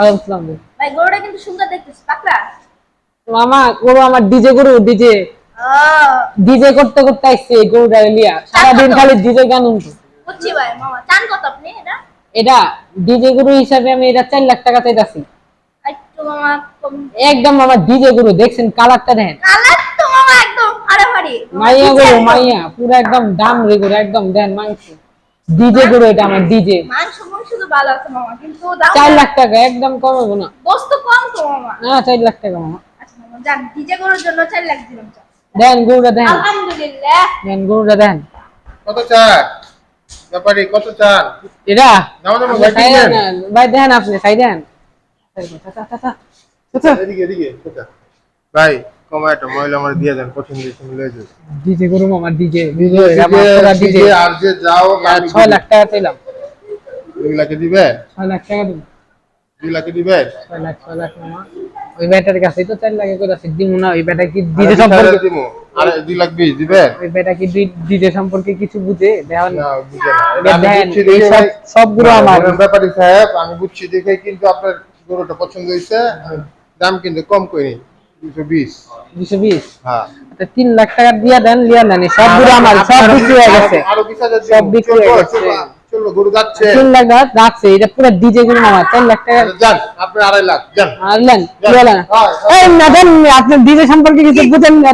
আসসালাম ভাই গরুটা কিন্তু সুন্দর দেখতেছে পাকলা মামা গরু আমার ডিজে গরু ডিজে। ডিজে করতে করতে গরুটা লিয়া। সারাদিন খালি ডিজে গান শুনতো। বুঝছি ভাই মামা। চান কত আপনি এটা? এটা ডিজে গরু হিসাবে আমি এটা চার লাখ টাকা চাইতাছি। একটু মামা একদম। ডিজে গরু দেখছেন কালারটা দেখেন। একদম মাইয়া গরু মাইয়া পুরো একদম দাম রে গরু একদম দেন মাংস। ডিজে গরু এটা আমার ডিজে মাংস মাংস তো ভালো আছে মামা কিন্তু দাম চার লাখ টাকা একদম কমাবো না। বস্তু কম তো মামা। না চার লাখ টাকা মামা। আচ্ছা মামা যান ডিজে গরুর জন্য চার লাখ দিলাম। দেন গরুটা দেন। আলহামদুলিল্লাহ। দেন গরুটা দেন। কত চান? ব্যাপারি কত চান? এটা? দেন, ভাই দেন আপনি চাই দেন? ভাই কমা মহিলা আমার দিয়ে দেন কঠিন দিয়ে লয়ে যাও ডিজে গরু মামা ডিজে ডিজে ডিজে আর যে যাও আমি লাখ টাকা চাইলাম। দুই লাখে দিবে? ছয় লাখ টাকা দিন দুই লাখে দিবে? ছয় লাখ ছয় লাখ মামা। ওই ব্যাটার কাছেই তো চার লাখে করে আছে দিব না ওই ব্যাটা কি আরে ডিজে সম্পর্কে দিমু। আরে দুই লাখ বিশ দিবে? ওই ব্যাটা কি ডিজে সম্পর্কে কিছু বুঝে? না বুঝে না। আমি বুঝছি সবগুলো আমার। ব্যাপারী সাহেব আমি বুঝছি দেখে কিন্তু আপনার গরুটা পছন্দ হয়েছে। দাম কিন্তু কম করি। হ্যাঁ তিন লাখ টাকা দিয়ে দেন লিয়া নেন সবগুলো আমার সব বিক্রি হয়ে গেছে আরও বিশ হাজার সব বিক্রি হয়ে গেছে। চলবো, চলবো গরু যাচ্ছে তিন লাখ টাকা রাখছে এটা পুরো ডিজে গরু মামা চার লাখ টাকা যান আপনি আড়াই লাখ যান আনলেন লিয়া হ্যাঁ, এই না আপনি ডিজে সম্পর্কে কিছু বুঝেন না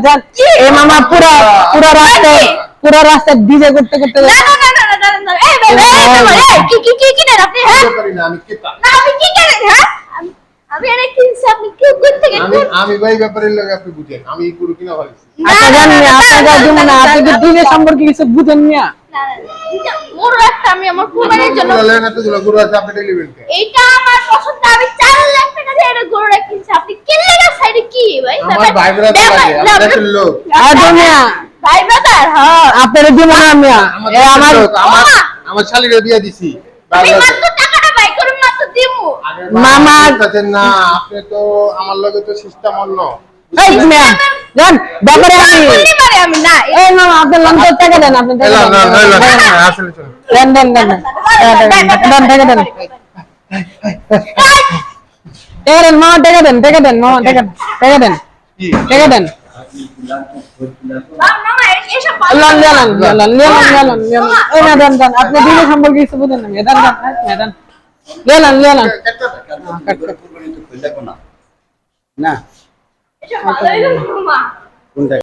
এই মামা পুরো পুরো রাস্তায় পুরো রাস্তায় ডিজে করতে করতে না না না না না না না এই ভাই ভাই, এই ভাই, এই, কি কি কি আপনি হ্যাঁ বুঝতে পারি না আমি কি হ্যাঁ আমি- এটা কিনছি আপনি কি কোন থেকে আমি আমি ভাই ব্যাপারের লোক আপনি বুঝেন। আমি এই গরু কিনা ফেলছি আচ্ছা জান না আপনাকে দিব না আপনি কি সম্পর্কে কিছু বুঝেন না গরু একটা আমি আমার কুরবানির জন্য গরু আছে আপনি এইটা আমার পছন্দ। আমি চার লাখ টাকা দিয়ে এটা গরুটা কিনছি আপনি কিনলে না সাইডে কি? ভাই আমার ভাই ব্রাদার লাগে আমি লোক। আর দুনিয়া ভাই ব্রাদার হ্যাঁ। আপনার দিব না আমি আমার আমার লোক, আমার শালিরে দিয়ে দিছি। আমি মাত্র টাকাটা বাই করে মাত্র দিমু মামা। না আপনি তো আমার লগে তো সিস্টেম অন্য এই মিয়া জান ব্যাপারে আমি বলতে পারে আমি না এই মামা আপনি টাকা দেন আপনি না না না না, না, আসলে চলুন দেন দেন দেন দেন দেন টাকা দেন টাকা দেন মামা টাকা দেন টাকা দেন মামা টাকা টাকা দেন কি টাকা দেন মামা এসব ভালো লন না। লন লন লন লন লন এই না দেন দেন আপনি সম্পর্কে কিছু বুঝেন না দেন দেন দেন লন লন না। কোনটা?